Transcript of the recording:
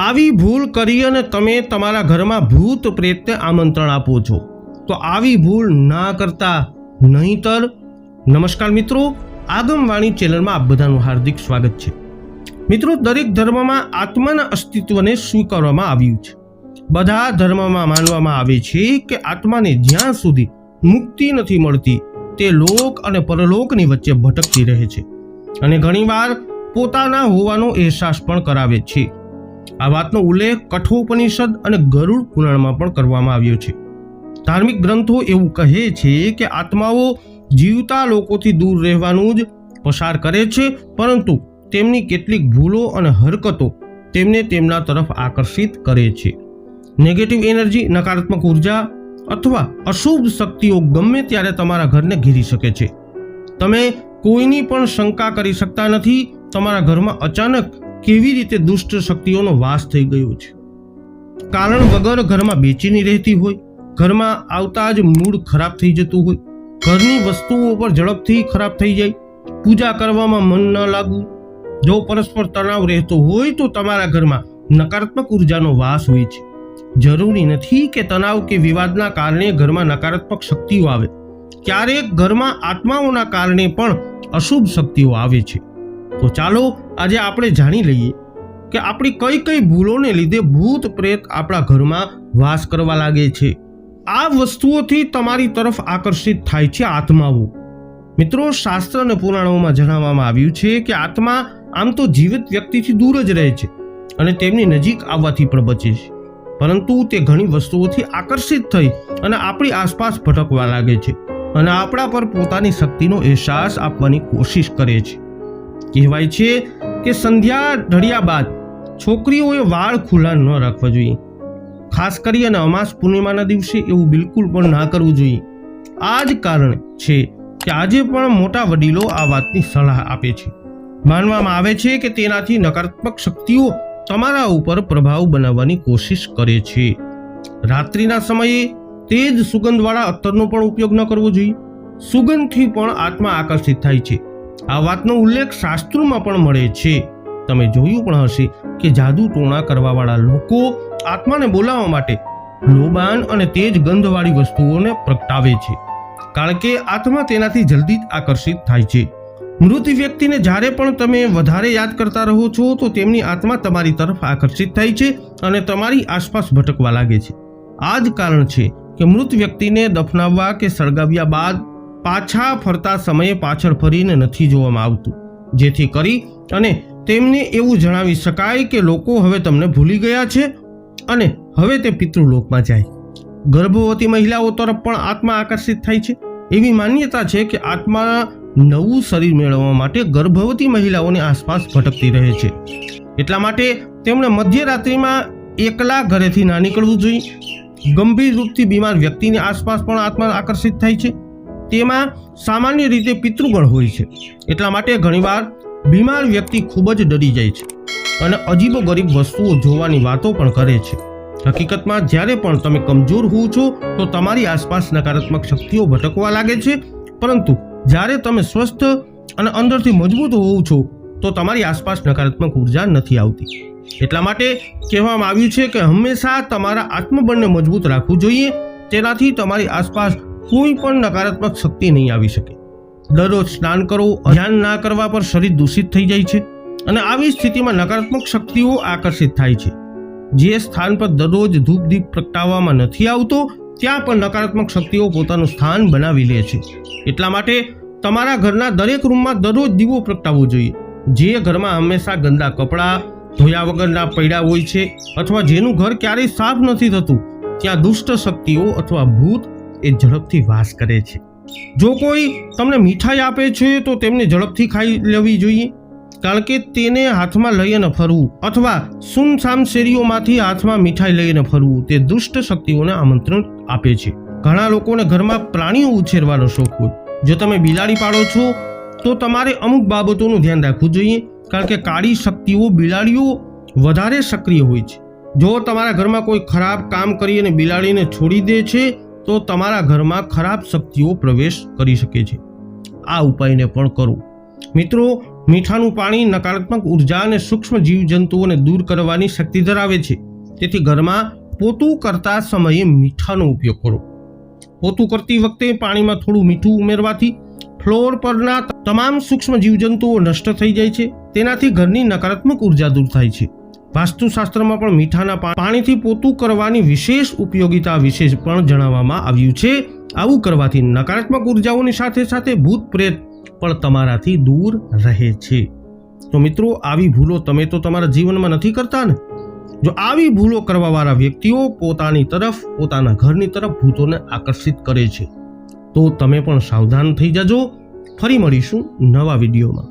આવી ભૂલ કરી અને તમે તમારા ઘરમાં ભૂત પ્રેતને આમંત્રણ આપો છો. તો આવી ભૂલ ના કરતા નહીંતર, નમસ્કાર મિત્રો, આગમવાણી ચેનલમાં આપ બધાનું હાર્દિક સ્વાગત છે. મિત્રો, દરેક ધર્મમાં આત્માના અસ્તિત્વને સ્વીકારવામાં આવ્યું છે. બધા ધર્મમાં માનવામાં આવે છે કે આત્માને જ્યાં સુધી મુક્તિ નથી મળતી, તે લોક અને પરલોકની વચ્ચે ભટકતી રહે છે. અને ઘણીવાર પોતાના હોવાનો અહેસાસ પણ કરાવે છે. આ વાતનો ઉલ્લેખ કઠોપનિષદ અને ગરુડ પુરાણમાં પણ કરવામાં આવ્યો છે. ધાર્મિક ગ્રંથો એવું કહે છે કે આત્માઓ જીવતા લોકોથી દૂર રહેવાનું જ પસાર કરે છે, પરંતુ તેમની કેટલીક ભૂલો અને હરકતો તેમને તેમના તરફ આકર્ષિત કરે છે. નેગેટિવ એનર્જી, નકારાત્મક ઊર્જા અથવા અશુભ શક્તિઓ ગમે ત્યારે તમારા ઘરને ઘેરી શકે છે. તમે કોઈની પણ શંકા કરી શકતા નથી, તમારા ઘરમાં અચાનક કેવી રીતે દુષ્ટ શક્તિઓનો વાસ થઈ ગયો છે? કારણ વગર ઘરમાં બેચીની રહેતી હોય, ઘરમાં આવતા જ મૂડ ખરાબ થઈ જતું હોય, ઘરની વસ્તુઓ પર ઝડપથી ખરાબ થઈ જાય, પૂજા કરવામાં મન ન લાગવું જો પરસ્પર તણાવ રહેતો હોય તો તમારા ઘરમાં નકારાત્મક ઉર્જાનો વાસ હોય છે. જરૂરી નથી કે તણાવ કે વિવાદના કારણે ઘરમાં નકારાત્મક શક્તિઓ આવે. ક્યારેક ઘરમાં આત્માઓના કારણે પણ અશુભ શક્તિઓ આવે છે. તો ચાલો આજે આપણે જાણી લઈએ કે આપણી કઈ કઈ ભૂલોને લીધે ભૂત પ્રેત આપણા ઘરમાં વાસ કરવા લાગે છે. આ વસ્તુઓથી તમારી તરફ આકર્ષિત થાય છે આત્માઓ. મિત્રો, શાસ્ત્ર અને પુરાણોમાં જણાવવામાં આવ્યું છે કે આત્મા આમ તો જીવિત વ્યક્તિથી દૂર જ રહે છે અને તેમની નજીક આવવાથી પણ બચે છે. પરંતુ તે ઘણી વસ્તુઓથી આકર્ષિત થઈ અને આપણી આસપાસ ભટકવા લાગે છે અને આપણા પર પોતાની શક્તિનો અહેસાસ આપવાની કોશિશ કરે છે. કહેવાય છે કે સંધ્યા ઢળ્યા બાદ છોકરીઓએ વાળ ખુલ્લા ન રાખવા જોઈએ. ખાસ કરી અને અમાસ પૂર્ણિમાના દિવસે એવું બિલકુલ પણ ના કરવું જોઈએ. આ જ કારણ છે કે આજે પણ મોટા વડીલો આ વાતની સલાહ આપે છે. માનવામાં આવે છે કે તેનાથી નકારાત્મક શક્તિઓ તમારા ઉપર પ્રભાવ બનાવવાની કોશિશ કરે છે. રાત્રિના સમયે તે જ સુગંધવાળા અત્તરનો પણ ઉપયોગ ન કરવો જોઈએ. સુગંધથી પણ આત્મા આકર્ષિત થાય છે. આ વાતનો ઉલ્લેખ શાસ્ત્રોમાં પણ મળે છે. તમે જોયું પણ હશે કે જાદુ ટોણા કરવાવાળા લોકો આત્માને બોલાવવા માટે લોબાન અને તેજ ગંધવાળી વસ્તુઓને પ્રગટાવે છે. કારણ કે આત્મા તેનાથી જલ્દી જ આકર્ષિત થાય છે. મૃત વ્યક્તિને જ્યારે પણ તમે વધારે યાદ કરતા રહો છો, તો તેમની આત્મા તમારી તરફ આકર્ષિત થાય છે અને તમારી આસપાસ ભટકવા લાગે છે. આ જ કારણ છે કે મૃત વ્યક્તિને દફનાવવા કે સળગાવ્યા બાદ પાછા ફરતા સમયે પાછળ ફરીને નથી જોવામાં આવતું. જેથી કરી અને તેમને એવું જણાવી શકાય કે લોકો હવે તમને ભૂલી ગયા છે અને હવે તે પિતૃલોકમાં જાય. ગર્ભવતી મહિલાઓ તરફ પણ આત્મા આકર્ષિત થાય છે. એવી માન્યતા છે કે આત્મા નવું શરીર મેળવવા માટે ગર્ભવતી મહિલાઓની આસપાસ ભટકતી રહે છે. એટલા માટે તેમણે મધ્યરાત્રિમાં એકલા ઘરેથી ના નીકળવું જોઈએ. ગંભીર રૂપથી બીમાર વ્યક્તિની આસપાસ પણ આત્મા આકર્ષિત થાય છે. તેમાં સામાન્ય રીતે પિતૃગણ હોય છે. એટલા માટે ઘણીવાર બીમાર વ્યક્તિ ખૂબ જ ડરી જાય છે અને અજીબો ગરીબ વસ્તુઓ જોવાની વાતો પણ કરે છે. હકીકતમાં જ્યારે પણ તમે કમજોર હોવ છો, તો તમારી આસપાસ નકારાત્મક શક્તિઓ ભટકવા લાગે છે. પરંતુ જ્યારે તમે સ્વસ્થ અને અંદરથી મજબૂત હોવ છો, તો તમારી આસપાસ નકારાત્મક ઊર્જા નથી આવતી. એટલા માટે કહેવામાં આવ્યું છે કે હંમેશા તમારા આત્મબળને મજબૂત રાખવું જોઈએ. તેનાથી તમારી આસપાસ કોઈ પણ નકારાત્મક શક્તિ નહીં આવી શકે. દરરોજ સ્નાન કરો ધ્યાન ના કરવા પર શરીર દૂષિત થઈ જાય છે અને આવી સ્થિતિમાં નકારાત્મક શક્તિઓ આકર્ષિત થાય છે. જે સ્થાન પર દરરોજ ધૂપ દીપ પ્રગટાવવામાં નથી આવતો, ત્યાં પણ નકારાત્મક શક્તિઓ પોતાનું સ્થાન બનાવી લે છે. એટલા માટે તમારા ઘરના દરેક રૂમમાં દરરોજ દીવો પ્રગટાવવો જોઈએ. જે ઘરમાં હંમેશા ગંદા કપડાં, ધોયા વગરના પૈડા હોય છે, અથવા જેનું ઘર ક્યારેય સાફ નથી થતું, ત્યાં દુષ્ટ શક્તિઓ અથવા ભૂત એ ઝડપથી વાસ કરે છે. જો કોઈ તમને મીઠાઈ આપે છે, તો તેમને ઝડપથી ખાઈ લેવી જોઈએ. કારણ કે તેને હાથમાં લઈને ફરવું અથવા સુનસામ શેરીઓમાંથી હાથમાં મીઠાઈ લઈને ફરવું, તે દુષ્ટ શક્તિઓને આમંત્રણ આપે છે. ઘણા લોકોને ઘરમાં પ્રાણીઓ ઉછેરવાનો શોખ હોય. જો તમે બિલાડી પાડો છો, તો તમારે અમુક બાબતોનું ધ્યાન રાખવું જોઈએ. કારણ કે કાળી શક્તિઓ બિલાડીઓ વધારે સક્રિય હોય છે. જો તમારા ઘરમાં કોઈ ખરાબ કામ કરી અને બિલાડીને છોડી દે છે તો તમારા ઘરમાં ખરાબ શક્તિઓ પ્રવેશ કરી શકે છે. આ ઉપાયને પણ કરો. મિત્રો, મીઠાનું પાણી નકારાત્મક ઊર્જા અને સૂક્ષ્મ જીવજંતુઓને દૂર કરવાની શક્તિ ધરાવે છે. તેથી ઘરમાં પોતું કરતા સમયે મીઠાનો ઉપયોગ કરો. પોતું કરતી વખતે પાણીમાં થોડું મીઠું ઉમેરવાથી ફ્લોર પરના તમામ સૂક્ષ્મ જીવજંતુઓ નષ્ટ થઈ જાય છે. તેનાથી ઘરની નકારાત્મક ઊર્જા દૂર થાય છે. વાસ્તુશાસ્ત્રમાં પણ મીઠાના પાણીથી પોતું કરવાની વિશેષ ઉપયોગિતા વિશે પણ જણાવવામાં આવ્યું છે. આવું કરવાથી નકારાત્મક ઉર્જાઓની સાથે સાથે ભૂત પ્રેત પણ તમારાથી દૂર રહે છે. તો મિત્રો, આવી ભૂલો તમે તો તમારા જીવનમાં નથી કરતા ને? જો આવી ભૂલો કરવાવાળા વ્યક્તિઓ પોતાની તરફ, પોતાના ઘરની તરફ ભૂતોને આકર્ષિત કરે છે, તો તમે પણ સાવધાન થઈ જજો. ફરી મળીશું નવા વિડીયોમાં.